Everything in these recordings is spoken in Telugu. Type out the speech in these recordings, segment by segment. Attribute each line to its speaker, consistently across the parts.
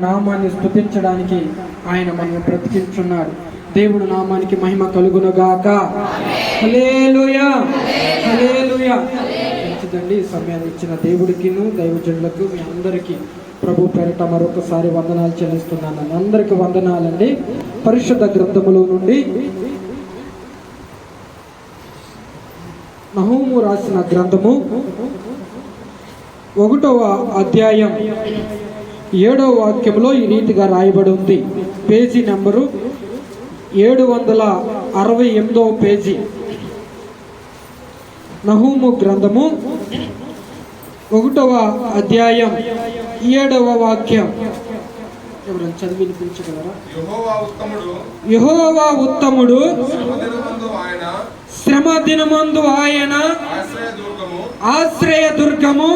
Speaker 1: నామాన్ని స్థుతించడానికి ఆయన మనం బ్రతికించున్నాడు దేవుడు నామానికి మహిమ కలుగునుగాక. మంచిదండి ఈ సమయాన్ని ఇచ్చిన దేవుడికిను దైవజనులకు మీ అందరికీ ప్రభు పేరిట మరొకసారి వందనాలు చెల్లిస్తున్నాను. అందరికి వందనాలండి. పరిశుద్ధ గ్రంథములో నుండి నహూము రాసిన గ్రంథము ఒకటవ అధ్యాయం. ఏడవ వాక్యంలో ఈ రీతిగా రాయబడి ఉంది పేజీ నెంబరు ఏడు వందల అరవై ఎనిమిదవ పేజీ. నహూము గ్రంథము ఒకటవ అధ్యాయం ఏడవ వాక్యం. ఎవరైనా చదివి వినిపించగలరా
Speaker 2: యెహోవా ఉత్తముడు
Speaker 1: శ్రమ దినమందు ఆయన
Speaker 2: ఆశ్రయ దుర్గము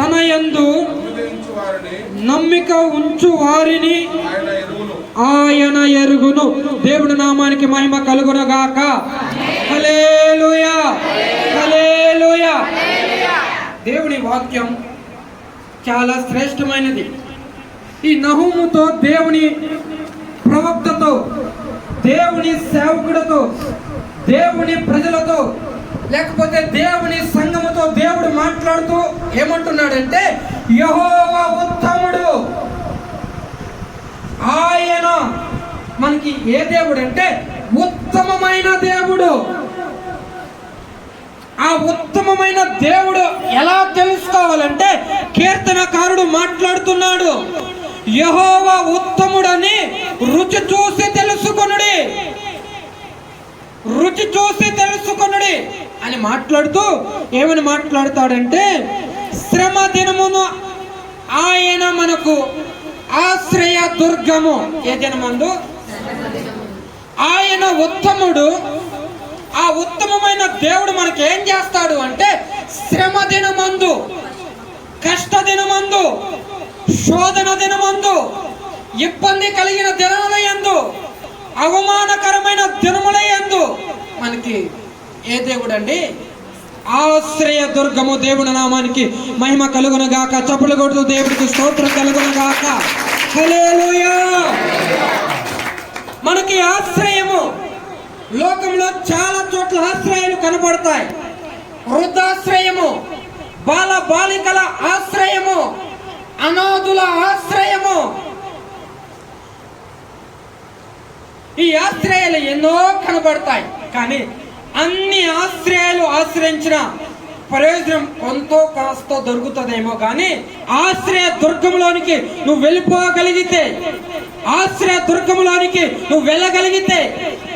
Speaker 2: తన యందు
Speaker 1: నమ్మిక ఉంచు వారిని
Speaker 2: ఆయన
Speaker 1: ఎరుగును. దేవుడి నామానికి మహిమ కలుగునగాక. దేవుని వాక్యం చాలా శ్రేష్టమైనది. ఈ నహుముతో దేవుని ప్రవక్తతో దేవుని సేవకుడితో దేవుని ప్రజలతో లేకపోతే దేవుని సంగముతో దేవుడు మాట్లాడుతూ ఏమంటున్నాడంటే యహోవా ఉత్తముడు. ఆయన మనకి ఏ దేవుడు అంటే ఉత్తమమైన దేవుడు. ఆ ఉత్తమమైన దేవుడు ఎలా తెలుసుకోవాలంటే కీర్తనకారుడు మాట్లాడుతున్నాడు యహోవా ఉత్తముడని రుచి చూసి తెలుసుకొనుడి. రుచి చూసి తెలుసుకొనుడి. అని మాట్లాడుతూ ఏమని మాట్లాడతాడంటే శ్రమ దినమును ఆయన మనకు ఆశ్రయ దుర్గము. ఏ దినమందు? ఆయన ఉత్తముడు. ఆ ఉత్తమమైన దేవుడు మనకి ఏం చేస్తాడు అంటే శ్రమ దినమందు కష్ట దినమందు శోధన దినమందు ఇబ్బంది కలిగిన దినములయందు అవమానకరమైన దినముల ఏ దేవుడు అండి ఆశ్రయ దుర్గము దేవుని నామానికి మహిమ కలుగును గాక చప్పులు కొడుతూ దేవుడికి స్తోత్రం కలుగును గాక మనకి ఆశ్రయము. లోకంలో చాలా చోట్ల ఆశ్రయాలు కనబడతాయి. వృద్ధాశ్రయము బాల బాలికల ఆశ్రయము అనాథుల ఆశ్రయము. ఈ ఆశ్రయాలు ఎన్నో కనబడతాయి. కానీ అన్ని ఆశ్రయాలు ఆశ్రయించిన ప్రయోజనం కొంతో కాస్త దొరుకుతుందేమో కానీ ఆశ్రయ దుర్గంలోనికి నువ్వు వెళ్ళిపోగలిగితే ఆశ్రయ దుర్గంలోనికి నువ్వు వెళ్ళగలిగితే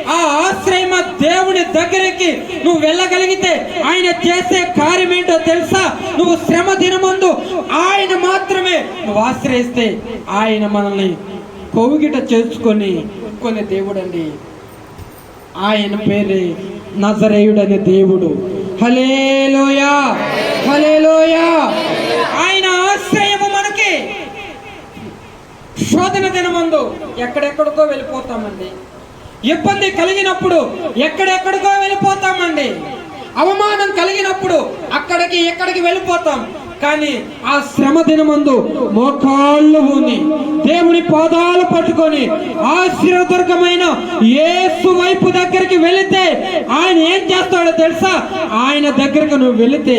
Speaker 1: ఆ ఆశ్రయమ దేవుని దగ్గరికి నువ్వు వెళ్ళగలిగితే ఆయన చేసే కార్యం ఏంటో తెలుసా? నువ్వు శ్రమ దినమందు ఆయన మాత్రమే నువ్వు ఆశ్రయిస్తే ఆయన మనల్ని కొవ్వుగిట చేసుకొని కొన్ని దేవుడండి. ఆయన పేరే నజరేయుడనే దేవుడు. హలేలోయా హలేలోయా ఆయన ఆశ్రయము మనకి. శోధన దినమందు ఎక్కడెక్కడికో వెళ్ళిపోతామండి. ఇబ్బంది కలిగినప్పుడు ఎక్కడెక్కడికో వెళ్ళిపోతామండి. అవమానం కలిగినప్పుడు అక్కడికి ఎక్కడికి వెళ్ళిపోతాం. కానీ ఆ శ్రమ దినమందు మోకాళ్ళు ఊని దేవుని పాదాలు పట్టుకొని ఆశీర్వదుర్గమైన ఏసు వైపు దగ్గరికి వెళితే ఆయన ఏం చేస్తాడో తెలుసా? ఆయన దగ్గరకు నువ్వు వెళితే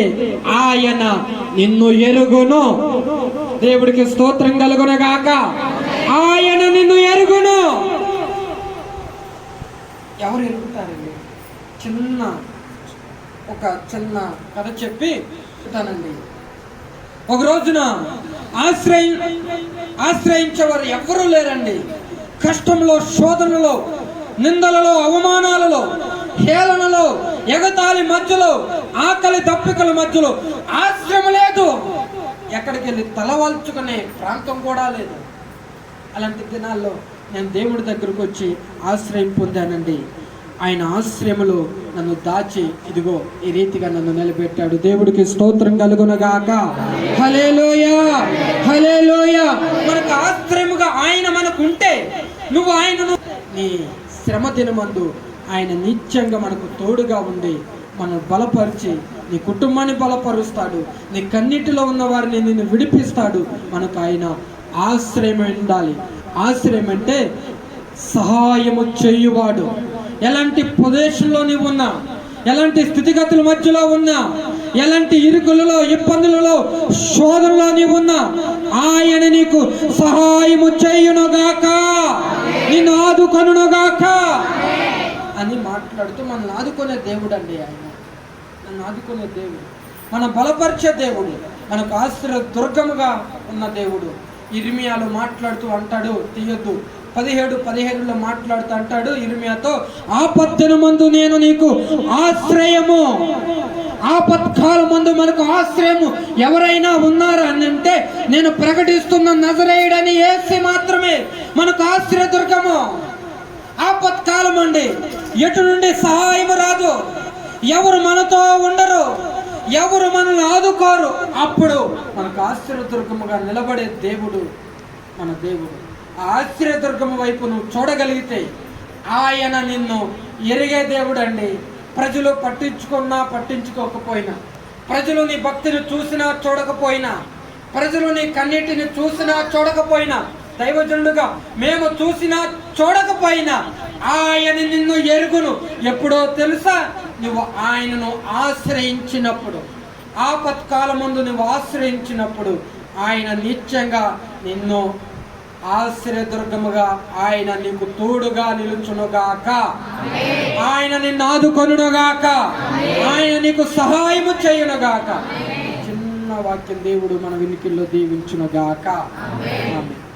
Speaker 1: ఆయన నిన్ను ఎరుగును. దేవుడికి స్తోత్రం కలుగునగాక. ఆయన నిన్ను ఎరుగును. ఎవరు ఎరుగుతారండి? చిన్న ఒక చిన్న కథ చెప్పి చెప్తానండి ఒక రోజున ఆశ్రయి ఆశ్రయించేవారు ఎవ్వరూ లేరండి. కష్టంలో శోధనలో నిందలలో అవమానాలలో హేళనలో ఎగతాళి మధ్యలో ఆకలి దప్పికల మధ్యలో ఆశ్రయం లేదు. ఎక్కడికి వెళ్ళి తలవాల్చుకునే ప్రాంతం కూడా లేదు. అలాంటి దినాల్లో నేను దేవుడి దగ్గరకు వచ్చి ఆశ్రయం పొందానండి. ఆయన ఆశ్రయములో నన్ను దాచి ఇదిగో ఈ రీతిగా నన్ను నిలబెట్టాడు. దేవుడికి స్తోత్రం కలుగునగాక. హలేలోయ హలేలోయ మనకు ఆశ్రయముగా ఆయన మనకు ఉంటే నువ్వు ఆయనను నీ శ్రమ దినమందు ఆయన నిత్యంగా మనకు తోడుగా ఉండి మనం బలపరిచి నీ కుటుంబాన్ని బలపరుస్తాడు. నీ కన్నిటిలో ఉన్న వారిని నిన్ను విడిపిస్తాడు. మనకు ఆయన ఆశ్రయం ఉండాలి ఆశ్రయం అంటే సహాయము చేయువాడు. ఎలాంటి ప్రదేశంలో నీవు ఉన్నా ఎలాంటి స్థితిగతుల మధ్యలో ఉన్నా ఎలాంటి ఇరుకులలో ఇబ్బందులలో శోధనలో నీవు ఉన్నా ఆయన నీకు సహాయము చేయునుగాక నిన్ను ఆదుకొనుగాక అని మాట్లాడుతూ మనల్ని ఆదుకునే దేవుడు అండి ఆయన. నన్ను ఆదుకునే దేవుడు. మన బలపరిచే దేవుడు. మనకు ఆశ్రయ దుర్గముగా ఉన్న దేవుడు. ఇర్మియాలో మాట్లాడుతూ అంటాడు తీయొద్దు. పదిహేడు పదిహేడులో మాట్లాడుతూ అంటాడు ఇర్మియాతో ఆపత్తిన మందు నేను నీకు ఆశ్రయము. ఆపత్కాల మందు మనకు ఆశ్రయము. ఎవరైనా ఉన్నారా? అని అంటే నేను ప్రకటిస్తున్న నజరేయుడని ఏసి మాత్రమే మనకు ఆశ్రయ దుర్గము. ఆపత్కాలం అండి. ఎటు నుండి సహాయం రాదు. ఎవరు మనతో ఉండరు. ఎవరు మనల్ని ఆదుకోరు. అప్పుడు మనకు ఆశ్చర్యదుర్గముగా నిలబడే దేవుడు మన దేవుడు. ఆశ్చర్యదుర్గం వైపు నువ్వు చూడగలిగితే ఆయన నిన్ను ఎరిగే దేవుడు అండి ప్రజలు పట్టించుకున్నా పట్టించుకోకపోయినా ప్రజలు నీ భక్తిని చూసినా చూడకపోయినా ప్రజలు నీ కన్నీటిని చూసినా చూడకపోయినా దైవజనుడుగా మేము చూసినా చూడకపోయినా ఆయన నిన్ను ఎరుగును. ఎప్పుడో తెలుసా? నువ్వు ఆయనను ఆశ్రయించినప్పుడు ఆపత్కాలం ముందు నువ్వు ఆశ్రయించినప్పుడు ఆయన నిత్యంగా నిన్ను ఆశ్రయదుర్గముగా ఆయన నీకు తోడుగా నిలుచునుగాక. ఆయన నిన్ను ఆదుకొనుగాక ఆయన నీకు సహాయము చేయునుగాక. చిన్న వాక్యం దేవుడు మన వినికిల్లో దీవించునుగాక. ఆమె